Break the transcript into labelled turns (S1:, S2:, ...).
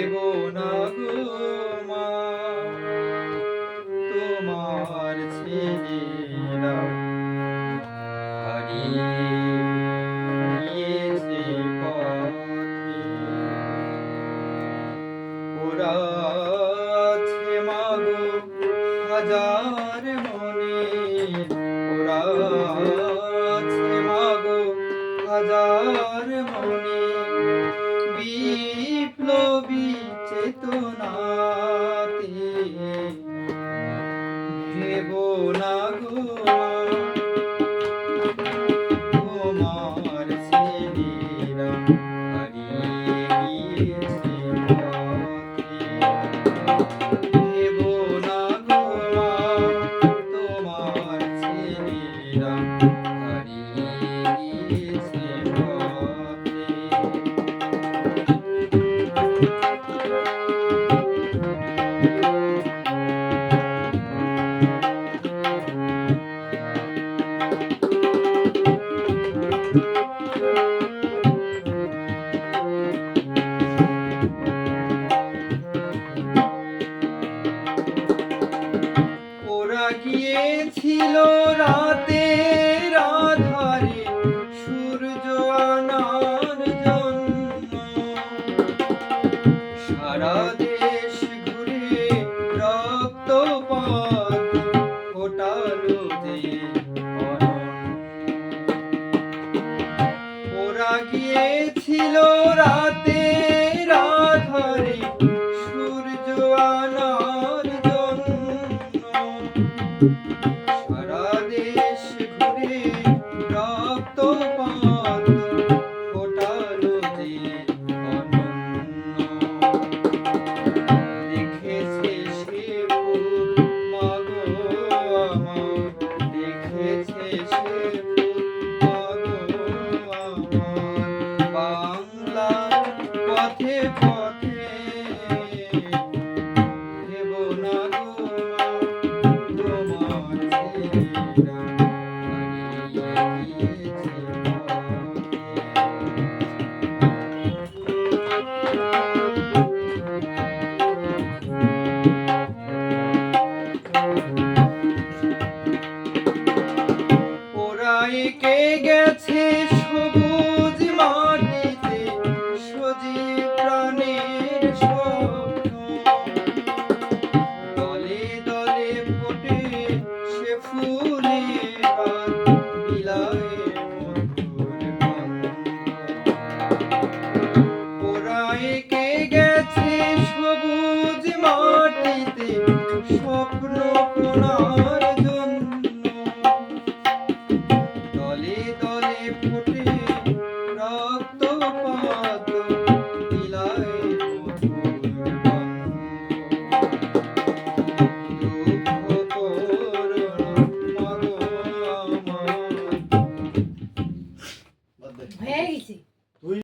S1: দেব না গো মা। তোমার ছেলেরা হারিয়ে গিয়েছে পথে। হাজার মনে। ওরা মাগো হাজার চেতনাতে গিয়েছিল রাতে রাধারে সূর্য আনার জন্য। সারা দেশ ঘুরে রক্তপাত ফোটালো যে ওরা গিয়েছিল রাতে রাধারে সূর্য আনার জন্য। এঁকে গেছে সবুজ মাটিতে? সজীব প্রাণের স্বপ্ন দলে দলে ফোটে সে ফুলে বিলায়ে মধুর ওরা এঁকে গেছে সবুজ মাটিতে? স্বপ্ন Hallelujah.